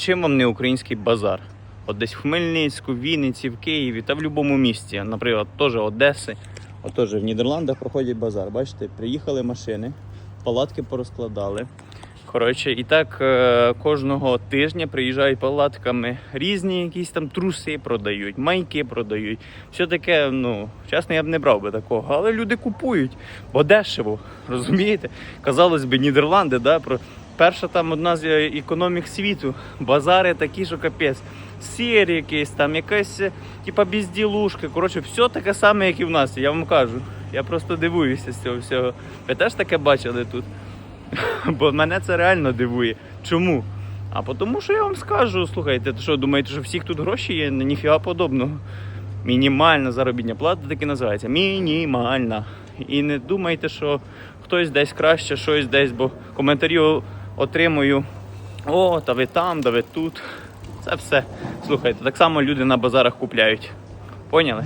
чим вам не український базар? От десь в Хмельницьку, Вінниці, в Києві та в будь-якому місті, наприклад, теж Одеси. От теж в Нідерландах проходять базар. Бачите, приїхали машини, палатки порозкладали. Коротше, і так е, кожного тижня приїжджають палатками різні якісь там труси продають, майки продають. Все таке, ну, чесно, я б не брав би такого. Але люди купують, бо дешево. Розумієте? Казалось би, Нідерланди, да, про перша там одна з е, економік світу. Базари такі, що капець. Сір якийсь там, якась, е, типа безділушка. Коротше, все таке саме, як і в нас. Я вам кажу. Я просто дивуюся з цього всього. Ви теж таке бачили тут? Бо мене це реально дивує. Чому? А тому, що я вам скажу, слухайте, то що думаєте, що всіх тут гроші є? Ні- Ніфіга подобного. Мінімальна заробітня плата так і називається. Мінімальна. І не думайте, що хтось десь краще, щось десь, бо коментарі о- отримую. О, та ви там, да ви тут. Це все. Слухайте, так само люди на базарах купляють. Поняли?